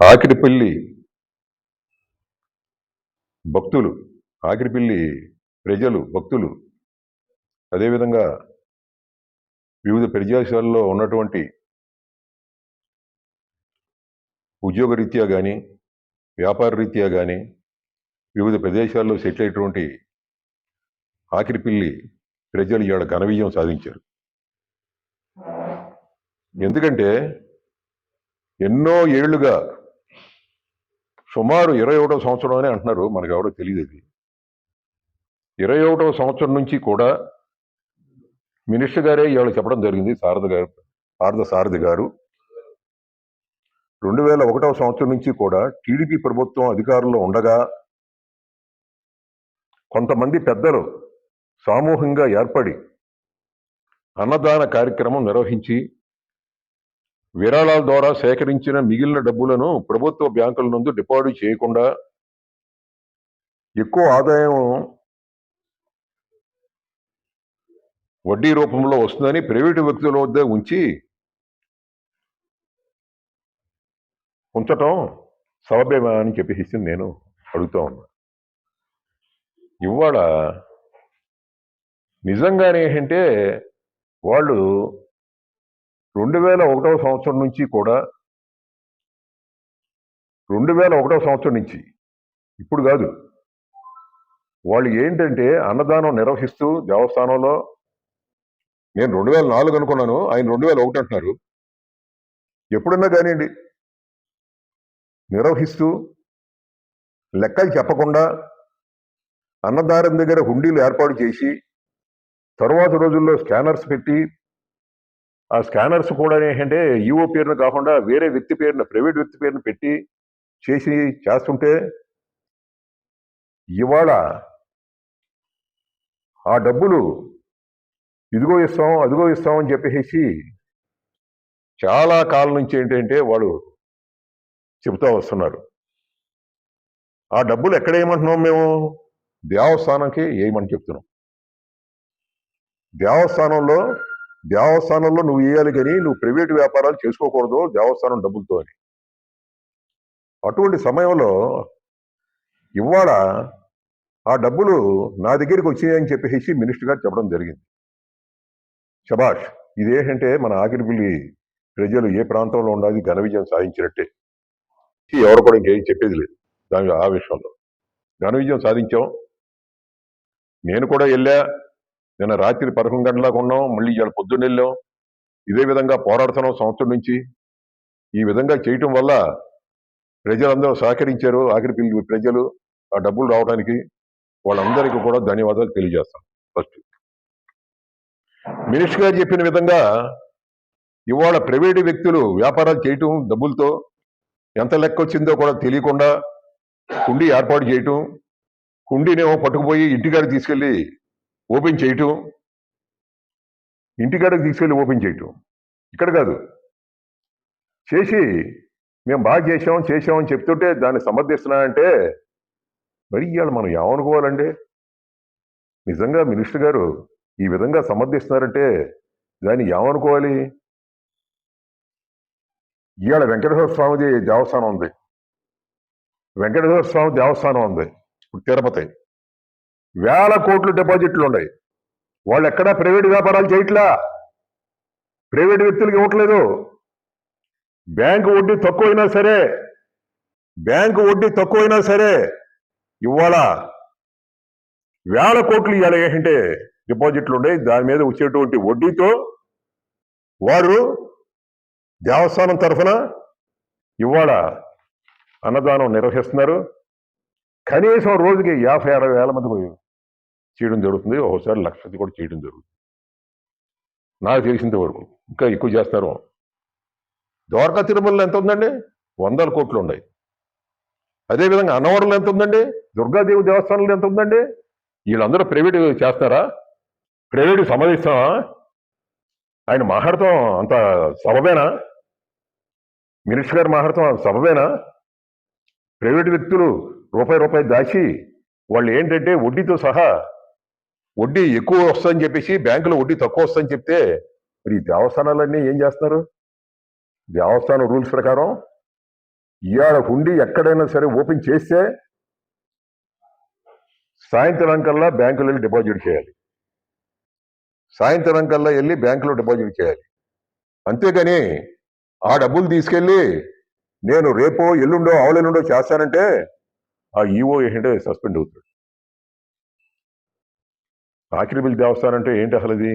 ఆకిరిపల్లి భక్తులు ఆకిరిపల్లి ప్రజలు భక్తులు. అదేవిధంగా వివిధ ప్రజాశాలలో ఉన్నటువంటి ఉద్యోగ రీత్యా కానీ వ్యాపార రీత్యా కానీ వివిధ ప్రదేశాల్లో సెటిల్ అయినటువంటి ఆకిరిపిల్లి ప్రజలు ఇవాళ ఘన విజయం సాధించారు. ఎందుకంటే ఎన్నో ఏళ్ళుగా సుమారు ఇరవై ఒకటో సంవత్సరం అని అంటున్నారు. మనకు ఎవరో తెలియదు అది. ఇరవై ఒకటో సంవత్సరం నుంచి కూడా మినిస్టర్ గారే ఇవాళ చెప్పడం జరిగింది. శారద గారు శారద సారథి గారు. రెండు వేల ఒకటవ సంవత్సరం నుంచి కూడా టీడీపీ ప్రభుత్వం అధికారంలో ఉండగా కొంతమంది పెద్దలు సామూహికంగా ఏర్పడి అన్నదాన కార్యక్రమం నిర్వహించి విరాళాల ద్వారా సేకరించిన మిగిలిన డబ్బులను ప్రభుత్వ బ్యాంకుల నందు డిపాజిట్ చేయకుండా ఎక్కువ ఆదాయం వడ్డీ రూపంలో వస్తుందని ప్రైవేటు వ్యక్తుల వద్ద ఉంచి ఉంచటం సౌభ్యమా అని చెప్పేసి నేను అడుగుతా ఉన్నా. ఇవాళ నిజంగానే ఏంటంటే వాళ్ళు రెండు వేల ఒకటవ సంవత్సరం నుంచి కూడా రెండు వేల ఒకటవ సంవత్సరం నుంచి ఇప్పుడు కాదు. వాళ్ళు ఏంటంటే అన్నదానం నిర్వహిస్తూ దేవస్థానంలో నేను రెండు వేల నాలుగు అనుకున్నాను ఆయన రెండు వేల ఒకటి అంటున్నారు. ఎప్పుడన్నా కానివ్వండి నిర్వహిస్తూ లెక్కలు చెప్పకుండా అన్నదానం దగ్గర హుండీలు ఏర్పాటు చేసి తరువాత రోజుల్లో స్కానర్స్ పెట్టి ఆ స్కానర్స్ కూడా ఏంటంటే ఈఓ పేరును కాకుండా వేరే వ్యక్తి పేరున ప్రైవేట్ వ్యక్తి పేరును పెట్టి చేసి చేస్తుంటే ఇవాళ ఆ డబ్బులు ఇదిగో ఇస్తాం అదిగో ఇస్తాం అని చెప్పేసి చాలా కాలం నుంచి ఏంటంటే వాళ్ళు చెబుతూ వస్తున్నారు. ఆ డబ్బులు ఎక్కడ వేయమంటున్నాం మేము? దేవస్థానంకి వేయమని చెప్తున్నాం. దేవస్థానంలో దేవస్థానంలో నువ్వు వేయాలి కానీ నువ్వు ప్రైవేటు వ్యాపారాలు చేసుకోకూడదు దేవస్థానం డబ్బులతో అని. అటువంటి సమయంలో ఇవాళ ఆ డబ్బులు నా దగ్గరికి వచ్చాయని చెప్పేసి మినిస్టర్ గారు చెప్పడం జరిగింది. శబాష్ ఇదేంటంటే మన ఆకిరిపిల్లి ప్రజలు ఏ ప్రాంతంలో ఉండాలి ఘన విజయం సాధించినట్టే. ఎవరు కూడా ఇంకేం చెప్పేది లేదు దాని ఆ విషయంలో ఘన విజయం సాధించాం. నేను కూడా వెళ్ళా నిన్న రాత్రి పదకొండు గంటలకు ఉన్నాం మళ్ళీ ఇవాళ పొద్దున్న వెళ్ళాం. ఇదే విధంగా పోరాడుతున్నాం సంవత్సరం నుంచి. ఈ విధంగా చేయటం వల్ల ప్రజలందరూ సహకరించారు ఆఖరి పిల్లి ప్రజలు ఆ డబ్బులు రావడానికి వాళ్ళందరికీ కూడా ధన్యవాదాలు తెలియజేస్తాం. ఫస్ట్. మినిస్టర్ గారు చెప్పిన విధంగా ఇవాళ ప్రైవేటు వ్యక్తులు వ్యాపారాలు చేయటం డబ్బులతో ఎంత లెక్క వచ్చిందో కూడా తెలియకుండా కుండీ ఏర్పాటు చేయటం కుండీనేమో పట్టుకుపోయి ఇంటికాడికి తీసుకెళ్ళి ఓపెన్ చేయటం ఇంటికాడికి తీసుకెళ్ళి ఓపెన్ చేయటం. ఇక్కడ కాదు. చేసి మేము బాగా చేసాం చేసామని చెప్తుంటే దాన్ని సమర్థిస్తున్నానంటే మరి ఇవాళ మనం ఏమనుకోవాలండి? నిజంగా మినిస్టర్ గారు ఈ విధంగా సమర్థిస్తున్నారంటే దాన్ని ఏమనుకోవాలి? ఇవాళ వెంకటేశ్వర స్వామిది దేవస్థానం ఉంది. వెంకటేశ్వర స్వామి దేవస్థానం ఉంది. ఇప్పుడు తిరుపతి. వేల కోట్లు డిపాజిట్లు ఉన్నాయి. వాళ్ళు ఎక్కడా ప్రైవేట్ వ్యాపారాలు చేయట్లా? ప్రైవేట్ వ్యక్తులకు ఇవ్వట్లేదు. బ్యాంకు వడ్డీ తక్కువైనా సరే బ్యాంకు వడ్డీ తక్కువైనా సరే ఇవాళ వేల కోట్లు ఇవ్వాలి ఏంటంటే డిపాజిట్లు ఉన్నాయి. దాని మీద వచ్చేటువంటి వడ్డీతో వారు దేవస్థానం తరఫున ఇవాళ అన్నదానం నిర్వహిస్తున్నారు. కనీసం రోజుకి యాభై అరవై వేల మంది చేయడం జరుగుతుంది. ఒకసారి లక్షది కూడా చేయడం జరుగుతుంది. నాకు తెలిసినంత వరకు ఇంకా ఎక్కువ చేస్తారు. ద్వారకా తిరుమలలో ఎంత ఉందండి? వందల కోట్లు ఉన్నాయి. అదేవిధంగా అన్నవరంలో ఎంత ఉందండి? దుర్గాదేవి దేవస్థానంలో ఎంత ఉందండి? వీళ్ళందరూ ప్రైవేట్ చేస్తారా? ప్రైవేట్ సమాధిస్తామా ఆయన మాట్లాడతాం అంత సబబేనా? మినిస్టర్ గారు మాట్లాడతాం సబబేనా? ప్రైవేట్ వ్యక్తులు రూపాయి రూపాయి దాచి వాళ్ళు ఏంటంటే వడ్డీతో సహా వడ్డీ ఎక్కువ వస్తుందని చెప్పేసి బ్యాంకులో వడ్డీ తక్కువ వస్తుందని చెప్తే మరి ఈ దేవస్థానాలన్నీ ఏం చేస్తున్నారు? దేవస్థానం రూల్స్ ప్రకారం ఇవాళ హుండీ ఎక్కడైనా సరే ఓపెన్ చేస్తే సాయంత్రం కల్లా బ్యాంకులో వెళ్ళి డిపాజిట్ చేయాలి. సాయంత్రం కల్లా వెళ్ళి బ్యాంకులో డిపాజిట్ చేయాలి. అంతేగాని ఆ డబ్బులు తీసుకెళ్ళి నేను రేపో ఎల్లుండో ఆవులెల్లుండో చేస్తానంటే ఆ ఈఓ ఏంటంటే సస్పెండ్ అవుతాడు. ఆఖరిబిల్ దేవస్థానం అంటే ఏంటి అసలు అది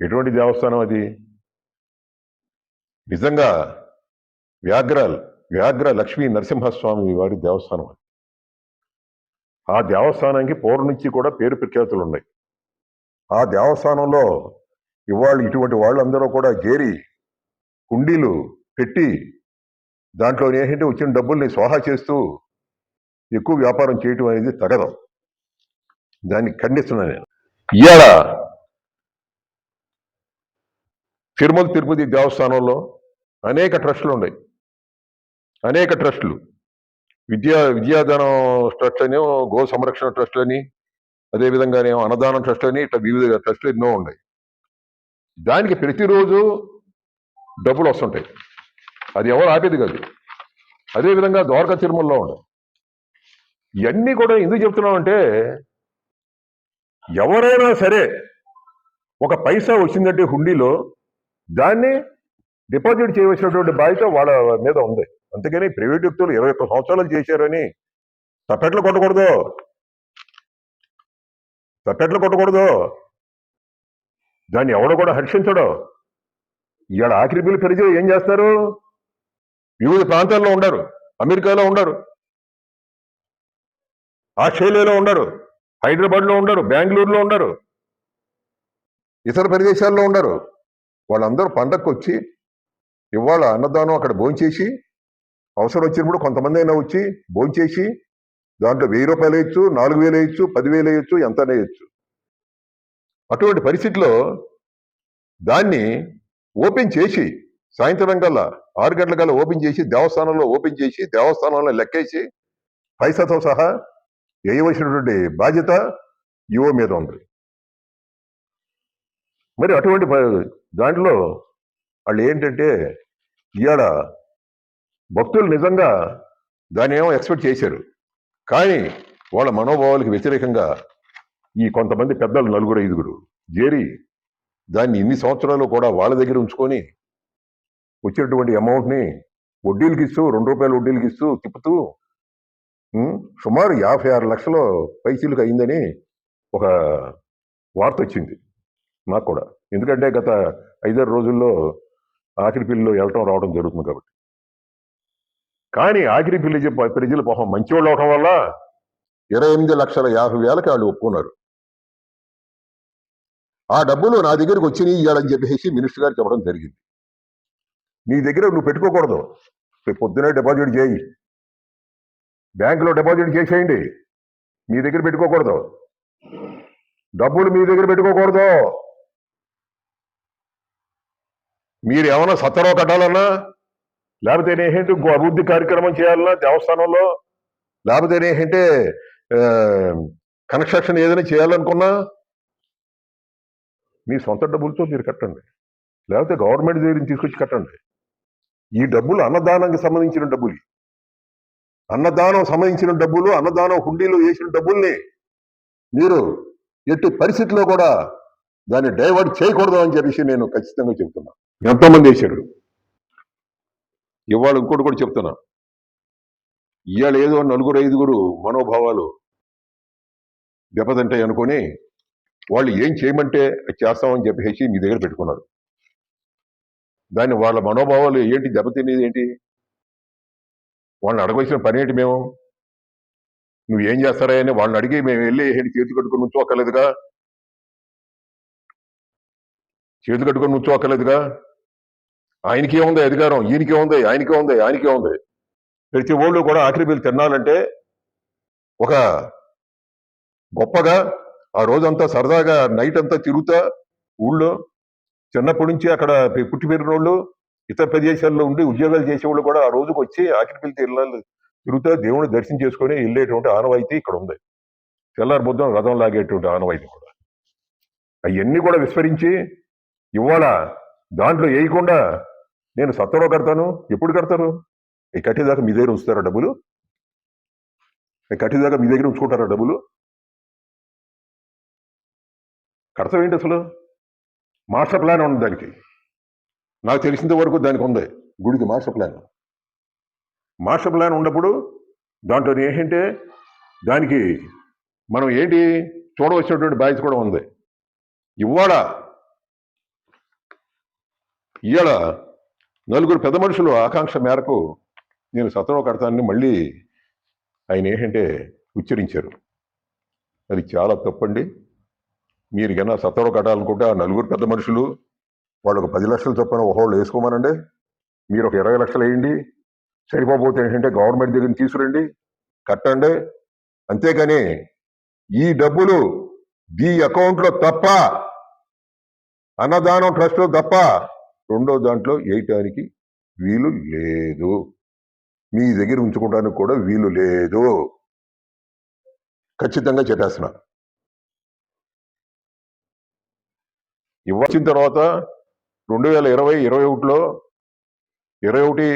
ఎటువంటి దేవస్థానం అది? నిజంగా వ్యాఘ్ర వ్యాఘ్ర లక్ష్మీ నరసింహస్వామి వారి దేవస్థానం అది. ఆ దేవస్థానానికి పూర్వ నుంచి కూడా పేరు ప్రఖ్యాతులు ఉన్నాయి. ఆ దేవస్థానంలో ఇవాళ ఇటువంటి వాళ్ళందరూ కూడా చేరి కుండీలు పెట్టి దాంట్లో ఏంటంటే వచ్చిన డబ్బుల్ని స్వాహా చేస్తూ ఎక్కువ వ్యాపారం చేయటం అనేది తగదు. దాన్ని ఖండిస్తున్నాను నేను. ఇవాళ తిరుమల తిరుపతి దేవస్థానంలో అనేక ట్రస్టులు ఉన్నాయి. అనేక ట్రస్టులు. విద్యా విద్యాదానం ట్రస్ట్ అని గో సంరక్షణ ట్రస్ట్ అని అదేవిధంగానేమో అన్నదానం ట్రస్ట్ అని ఇట్లా వివిధ ట్రస్టులు ఎన్నో ఉన్నాయి. దానికి ప్రతిరోజు డబ్బులు వస్తుంటాయి. అది ఎవరు ఆపేది కాదు. అదేవిధంగా ద్వారకా తిరుమలలో ఉన్నాయి. ఇవన్నీ కూడా ఎందుకు చెప్తున్నామంటే ఎవరైనా సరే ఒక పైసా వచ్చిందంటే హుండీలో దాన్ని డిపాజిట్ చేయవలసినటువంటి బాధ్యత వాళ్ళ మీద ఉంది. అందుకని ప్రైవేట్ వ్యక్తులు ఇరవై ఒక్క సంవత్సరాలు చేశారని తప్పెట్లు కొట్టకూడదు. తప్పెట్లు కొట్టకూడదు. దాన్ని ఎవడు కూడా హర్షించడం. ఇవాళ ఆఖరి బిల్లు పెరిగి ఏం చేస్తారు? వివిధ ప్రాంతాల్లో ఉండరు. అమెరికాలో ఉండరు. ఆస్ట్రేలియాలో ఉండరు. హైదరాబాద్లో ఉండరు బెంగళూరులో ఉండరు. ఇతర ప్రదేశాల్లో ఉండరు. వాళ్ళందరూ పండగకు వచ్చి ఇవాళ అన్నదానం అక్కడ భోంచేసి అవసరం వచ్చినప్పుడు కొంతమంది అయినా వచ్చి భోంచేసి దాంట్లో వెయ్యి రూపాయలు వేయచ్చు నాలుగు వేలు వేయచ్చు పదివేలు వేయచ్చు ఎంత వేయచ్చు. అటువంటి పరిస్థితిలో దాన్ని ఓపెన్ చేసి సాయంత్రం కల్లా ఆరు గంటల కల్లా ఓపెన్ చేసి దేవస్థానంలో ఓపెన్ చేసి దేవస్థానంలో లెక్కేసి పైసాతో సహా వేయవలసినటువంటి బాధ్యత యువ మీద ఉంది. మరి అటువంటి దాంట్లో వాళ్ళు ఏంటంటే ఇవాళ భక్తులు నిజంగా దాన్ని ఏమో ఎక్స్పెక్ట్ చేశారు. కానీ వాళ్ళ మనోభావాలకు వ్యతిరేకంగా ఈ కొంతమంది పెద్దలు నలుగురు ఐదుగురు చేరి దాన్ని ఇన్ని సంవత్సరాలు కూడా వాళ్ళ దగ్గర ఉంచుకొని వచ్చినటువంటి అమౌంట్ని వడ్డీలకి ఇస్తూ రెండు రూపాయల వడ్డీలకి ఇస్తూ తిప్పుతూ సుమారు యాభై ఆరు లక్షలు పైసీలకు అయిందని ఒక వార్త వచ్చింది నాకు కూడా. ఎందుకంటే గత ఐదారు రోజుల్లో ఆఖరి పిల్లిలో వెళ్ళటం రావడం జరుగుతుంది కాబట్టి. కానీ ఆఖరి పిల్లి ప్రజలు పాపం మంచివాళ్ళు అవటం వల్ల ఇరవై ఎనిమిది లక్షల యాభై వేలకి వాళ్ళు ఒప్పుకున్నారు. ఆ డబ్బులు నా దగ్గరికి వచ్చినాయి ఇవ్వాలని చెప్పేసి మినిస్టర్ గారు చెప్పడం జరిగింది. నీ దగ్గర నువ్వు పెట్టుకోకూడదు. రేపు పొద్దునే డిపాజిట్ చేయి. బ్యాంకులో డిపాజిట్ చేసేయండి. మీ దగ్గర పెట్టుకోకూడదు. డబ్బులు మీ దగ్గర పెట్టుకోకూడదు. మీరు ఏమైనా సత్తరో కట్టాలన్నా? లేకపోతే ఏంటంటే ఇంకో అభివృద్ధి కార్యక్రమం చేయాలన్నా దేవస్థానంలో? లేకపోతే ఏంటంటే కన్స్ట్రక్షన్ ఏదైనా చేయాలనుకున్నా? మీ సొంత డబ్బులతో మీరు కట్టండి. లేకపోతే గవర్నమెంట్ దగ్గర నుంచి తీసుకొచ్చి కట్టండి. ఈ డబ్బులు అన్నదానానికి సంబంధించిన డబ్బులు. అన్నదానం సంబంధించిన డబ్బులు అన్నదానం హుండీలు వేసిన డబ్బుల్ని మీరు ఎట్టి పరిస్థితిలో కూడా దాన్ని డైవర్ట్ చేయకూడదు అని చెప్పేసి నేను ఖచ్చితంగా చెప్తున్నా. ఎంతో మంది వేశారు ఇవాళ ఇంకోటి కూడా చెప్తున్నా. ఇవాళ ఏదో నలుగురు ఐదుగురు మనోభావాలు దెబ్బతింటాయి అనుకొని వాళ్ళు ఏం చేయమంటే అది చేస్తామని చెప్పేసి మీ దగ్గర పెట్టుకున్నారు. దాన్ని వాళ్ళ మనోభావాలు ఏంటి దెబ్బతినేది ఏంటి? వాళ్ళని అడగవలసిన పని ఏంటి మేము? నువ్వు ఏం చేస్తారా అని వాళ్ళని అడిగి మేము వెళ్ళి ఏంటి చేతి కట్టుకొని నుంచోక్కర్లేదుగా చేతి కట్టుకొని నుంచోక్కర్లేదుగా ఆయనకే ఉంది అధికారం? ఈయనకే ఉంది ఆయనకే ఉంది ఆయనకే ఉంది ప్రతి ఓళ్ళు కూడా ఆఖరి బిల్లు తినాలంటే ఒక గొప్పగా ఆ రోజంతా సరదాగా నైట్ అంతా తిరుగుతా ఊళ్ళో చిన్నప్పటి నుంచి అక్కడ పుట్టి పెరిగిన వాళ్ళు ఇతర ప్రదేశాల్లో ఉండి ఉద్యోగాలు చేసేవాళ్ళు కూడా ఆ రోజుకి వచ్చి ఆఖరి బిల్లు తిరుగుతా దేవుని దర్శనం చేసుకొని వెళ్ళేటువంటి ఆనవాయితీ ఇక్కడ ఉంది. తెల్లారి బుద్ధం రథం లాగేటువంటి ఆనవాయితీ కూడా. అవన్నీ కూడా విస్మరించి ఇవాళ దాంట్లో వేయకుండా నేను సత్తలో కడతాను? ఎప్పుడు కడతారు? ఈ కట్టేదాకా మీ దగ్గర ఉంచుతారా డబ్బులు? ఈ కట్టేదాకా మీ దగ్గర ఉంచుకుంటారా డబ్బులు? కడతాం ఏంటి అసలు? మాస్టర్ ప్లాన్ ఉంది దానికి. నాకు తెలిసినంత వరకు దానికి ఉంది. గుడికి మాస్టర్ ప్లాన్ మాస్టర్ ప్లాన్ ఉన్నప్పుడు దాంట్లో ఏంటంటే దానికి మనం ఏంటి చూడవలసినటువంటి బాధ్యత కూడా ఉంది. ఇవాళ ఇవాళ నలుగురు పెద్ద మనుషులు ఆకాంక్ష మేరకు నేను సత్రం కడతానని మళ్ళీ ఆయన ఏంటంటే ఉచ్చరించారు. అది చాలా తప్పండి. మీరు కన్నా సత్రం కట్టాలనుకుంటే ఆ నలుగురు పెద్ద మనుషులు వాళ్ళు ఒక పది లక్షలు చొప్పున ఒకళ్ళు వేసుకోమనండి. మీరు ఒక ఇరవై లక్షలు వేయండి. సరిపోతే ఏంటంటే గవర్నమెంట్ దగ్గర తీసుకురండి. కట్టండి. అంతేగాని ఈ డబ్బులు ఈ అకౌంట్లో తప్ప అన్నదానం ట్రస్ట్లో తప్ప రెండో దాంట్లో వేయటానికి వీలు లేదు. మీ దగ్గర ఉంచుకోవడానికి కూడా వీలు లేదు. ఖచ్చితంగా చెప్పేస్తున్నా ఇవ్వాల్సిన తర్వాత రెండు వేల ఇరవై ఇరవై ఒకటిలో ఇరవై ఒకటి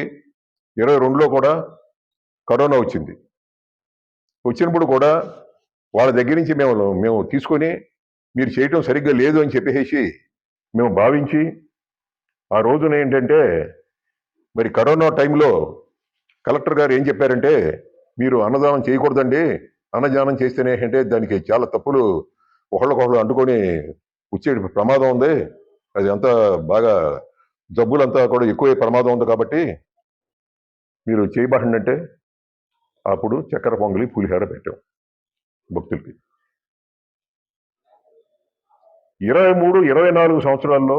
ఇరవై రెండులో కూడా కరోనా వచ్చింది. వచ్చినప్పుడు కూడా వాళ్ళ దగ్గర నుంచి మేము మేము తీసుకొని మీరు చేయటం సరిగ్గా లేదు అని చెప్పేసి మేము భావించి ఆ రోజున ఏంటంటే మరి కరోనా టైంలో కలెక్టర్ గారు ఏం చెప్పారంటే మీరు అన్నదానం చేయకూడదండి అన్నదానం చేస్తేనే అంటే దానికి చాలా తప్పులు ఒకళ్ళకొకళ్ళు అంటుకొని వచ్చే ప్రమాదం ఉంది. అది అంతా బాగా జబ్బులంతా కూడా ఎక్కువ ప్రమాదం ఉంది కాబట్టి మీరు చేయబడిందంటే అప్పుడు చక్కెర పొంగలి పులిహోర పెట్టాం భక్తులకి. ఇరవై మూడు ఇరవై నాలుగు సంవత్సరాల్లో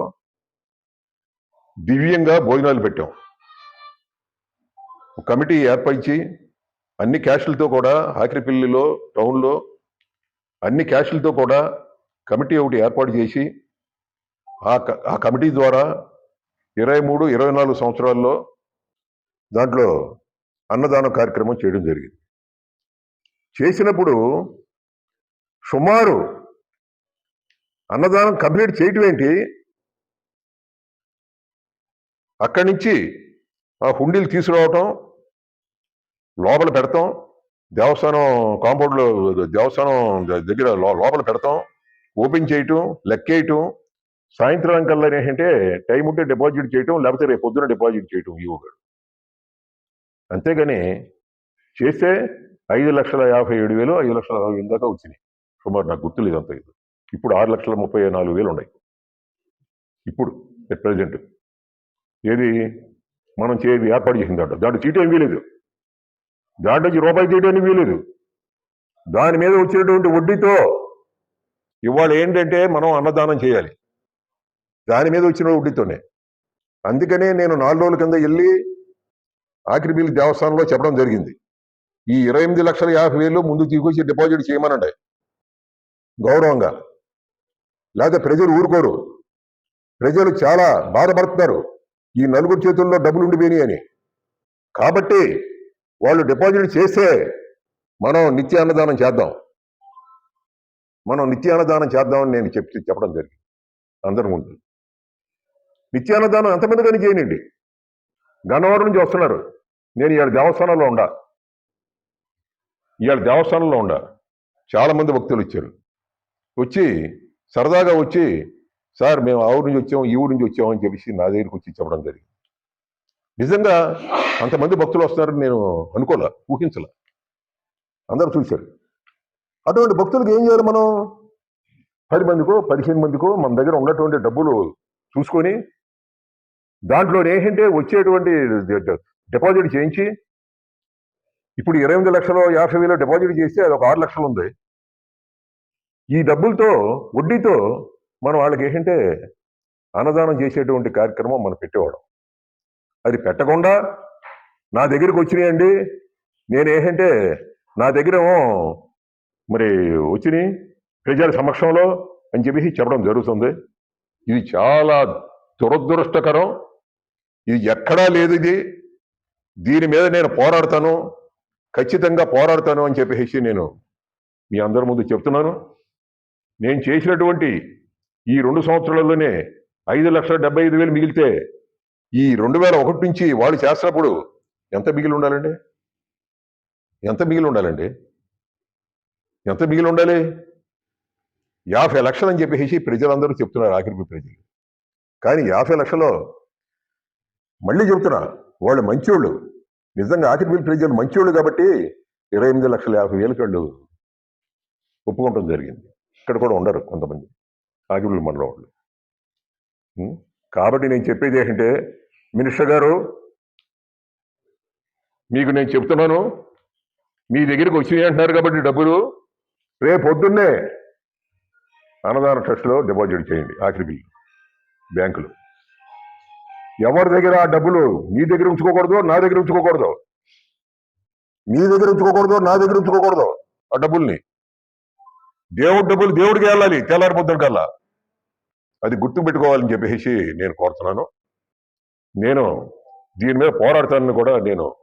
దివ్యంగా భోజనాలు పెట్టాం. ఒక కమిటీ ఏర్పరిచి అన్ని క్యాష్లతో కూడా ఆఖరిపల్లిలో టౌన్లో అన్ని క్యాష్లతో కూడా కమిటీ ఒకటి ఏర్పాటు చేసి ఆ క- ఆ కమిటీ ద్వారా ఇరవై మూడు ఇరవై నాలుగు సంవత్సరాల్లో దాంట్లో అన్నదాన కార్యక్రమం చేయడం జరిగింది. చేసినప్పుడు సుమారు అన్నదానం కంప్లీట్ చేయటం ఏంటి? అక్కడి నుంచి ఆ హుండీలు తీసుకురావటం లోపల పెడతాం దేవస్థానం కాంపౌండ్లో దేవస్థానం దగ్గర లో- లోపల పెడతాం ఓపెన్ చేయటం లెక్కేయటం సాయంత్రం కల్లా ఏంటంటే టైం ఉంటే డిపాజిట్ చేయటం లేకపోతే రేపు పొద్దున డిపాజిట్ చేయటం ఈ ఒకడు అంతేగాని చేస్తే ఐదు లక్షల యాభై ఏడు వేలు ఐదు లక్షల అరవై ఎనిమిది దాకా వచ్చినాయి. సుమారు నాకు గుర్తులేదు అంత ఇది ఇప్పుడు ఆరు లక్షల ముప్పై నాలుగు వేలు ఉన్నాయి. ఇప్పుడు ఎట్ ప్రజెంట్ ఏది? మనం చేయది ఏర్పాటు చేసిన దాంట్లో. దాంట్లో చీటేం వీలేదు దాంట్లోకి రూపాయి తీయడానికి వీలేదు దాని మీద వచ్చినటువంటి వడ్డీతో ఇవాళ ఏంటంటే మనం అన్నదానం చేయాలి. దాని మీద వచ్చిన వడ్డీతోనే అందుకనే నేను నాలుగు రోజుల కింద వెళ్ళి ఆఖరిబిల్ దేవస్థానంలో చెప్పడం జరిగింది. ఈ ఇరవై ఎనిమిది లక్షల యాభై వేలు ముందు తీసుకొచ్చి డిపాజిట్ చేయమనండి. గౌరవంగా. లేకపోతే ప్రజలు ఊరుకోరు. ప్రజలు చాలా బాధపడుతున్నారు. ఈ నలుగురు చేతుల్లో డబ్బులు ఉండిపోయినాయి అని. కాబట్టి వాళ్ళు డిపాజిట్ చేస్తే మనం నిత్య అన్నదానం చేద్దాం. మనం నిత్య అన్నదానం చేద్దామని నేను చెప్పి చెప్పడం జరిగింది. అందరి ముందు నిత్య ఎంతమంది కానీ చేయనండి. గన్నవరం నుంచి వస్తున్నారు. నేను ఇవాళ దేవస్థానంలో ఉండా. ఇవాళ దేవస్థానంలో ఉండా. చాలామంది భక్తులు వచ్చారు. వచ్చి సరదాగా వచ్చి సార్ మేము ఆ ఊరి నుంచి వచ్చాము ఈ ఊరు నుంచి వచ్చాము అని చెప్పేసి నా దగ్గరికి వచ్చి చెప్పడం జరిగింది. నిజంగా అంతమంది భక్తులు వస్తున్నారని నేను అనుకోలే ఊహించలే. అందరూ చూశారు. అటువంటి భక్తులకు ఏం చేయాలి మనం? పది మందికో పదిహేను మందికో మన దగ్గర ఉన్నటువంటి డబ్బులు చూసుకొని దాంట్లో ఏంటంటే వచ్చేటువంటి డిపాజిట్ చేయించి ఇప్పుడు ఇరవై ఎనిమిది లక్షలు యాభై వేలు డిపాజిట్ చేస్తే అది ఒక ఆరు లక్షలు ఉంది. ఈ డబ్బులతో వడ్డీతో మనం వాళ్ళకి ఏంటంటే అన్నదానం చేసేటువంటి కార్యక్రమం మనం పెట్టేవాడు అది పెట్టకుండా నా దగ్గరికి వచ్చినాయండి నేను ఏంటంటే నా దగ్గర మరి వచ్చినాయి ప్రజల సమక్షంలో అని చెప్పేసి చెప్పడం జరుగుతుంది. ఇది చాలా దురదృష్టకరం. ఇది ఎక్కడా లేదు ఇది. దీని మీద నేను పోరాడతాను. ఖచ్చితంగా పోరాడతాను అని చెప్పేసి నేను మీ అందరి ముందు చెప్తున్నాను. నేను చేసినటువంటి ఈ రెండు సంవత్సరాల్లోనే ఐదు లక్షల డెబ్బై ఐదు వేలు మిగిలితే ఈ రెండు వేల ఒకటి నుంచి వాళ్ళు చేస్తున్నప్పుడు ఎంత మిగిలి ఉండాలండి? ఎంత మిగిలి ఉండాలండి? ఎంత మిగిలి ఉండాలి? యాభై లక్షలు అని చెప్పేసి ప్రజలందరూ చెప్తున్నారు ఆఖరికి ప్రజలు. కానీ యాభై లక్షలో మళ్ళీ చెబుతున్నా వాళ్ళు మంచోళ్ళు. నిజంగా ఆఖరి ప్రజలు మంచోళ్ళు కాబట్టి ఇరవై ఎనిమిది లక్షల యాభై వేల కళ్ళు ఒప్పుకోవటం జరిగింది. ఇక్కడ కూడా ఉండరు కొంతమంది ఆగిబుల్ మనలో వాళ్ళు. కాబట్టి నేను చెప్పేది ఏంటంటే మినిస్టర్ గారు మీకు నేను చెప్తున్నాను మీ దగ్గరికి వచ్చినాయి అంటున్నారు కాబట్టి డబ్బులు రేపు పొద్దున్నే అన్నదాన ట్రస్ట్లో డిపాజిట్ చేయండి ఆఖరి బిల్లు బ్యాంకులు. ఎవరి దగ్గర ఆ డబ్బులు మీ దగ్గర ఉంచుకోకూడదు నా దగ్గర ఉంచుకోకూడదు? మీ దగ్గర ఉంచుకోకూడదు నా దగ్గర ఉంచుకోకూడదు? ఆ డబ్బుల్ని. దేవుడి డబ్బులు దేవుడికి వెళ్ళాలి తెల్లారి కల్లా. అది గుర్తు పెట్టుకోవాలని చెప్పేసి నేను కోరుతున్నాను. నేను దీని మీద పోరాడతానని కూడా నేను